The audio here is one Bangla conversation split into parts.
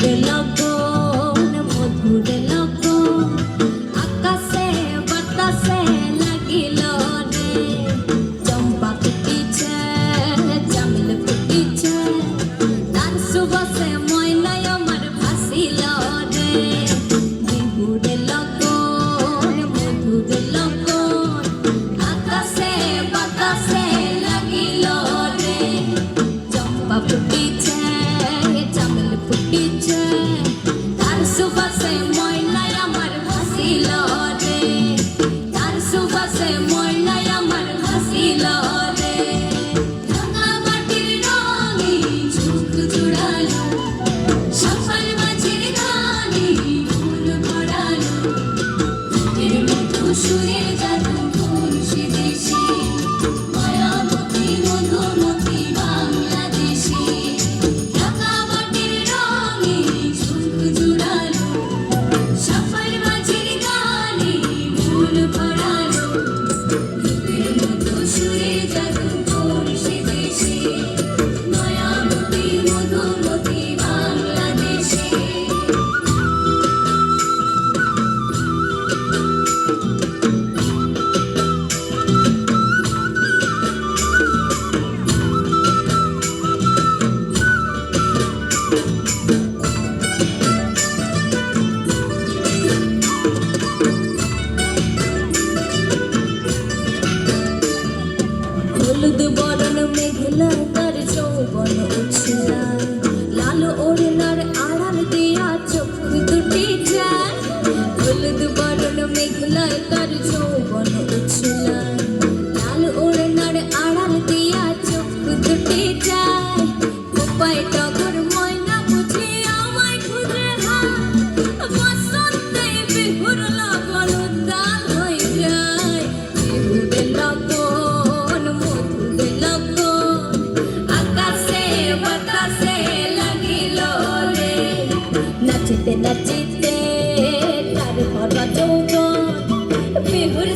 Good love. Você é mãe.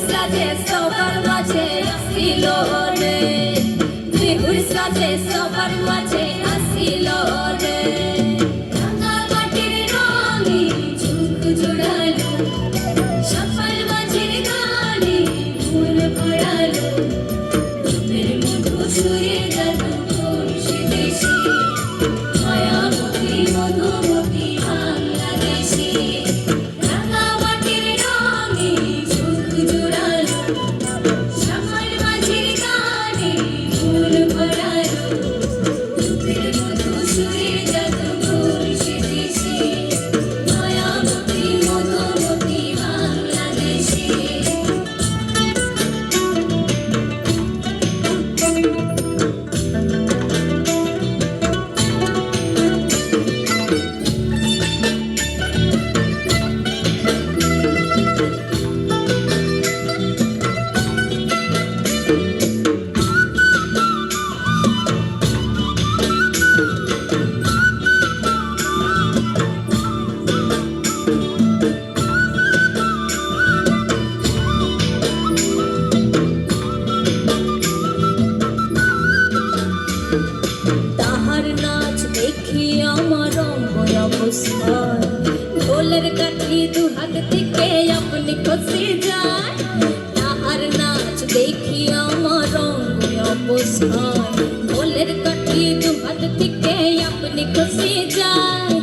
huisla gesto parmace asilore Dvi huisla gesto parmace asilore আমার অবস্থান। ঢোলের কাঠি দু হাত থেকে আপনি খসে যায়। তাহার নাচ দেখি আমার অবস্থান। ঢোলের কাঠি দু হাত থেকে আপনি খসে যায়।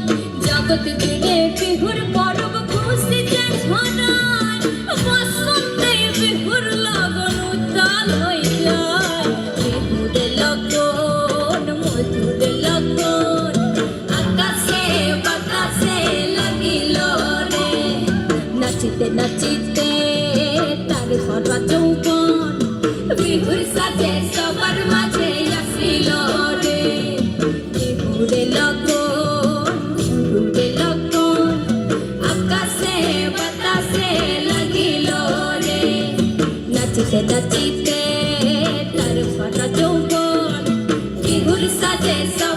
জগৎ জুড়ে বিহুর পরব নাচিতে নাচিতে তার ভরা চৌকন বিহুর সাথে সবার মাঝে আসিল রে বিহুরে লক বিহুরে লক আকাশে বাতাসে লাগিল রে নাচিতে নাচিতে তার ভরা চৌকন বিহুর সাথে সব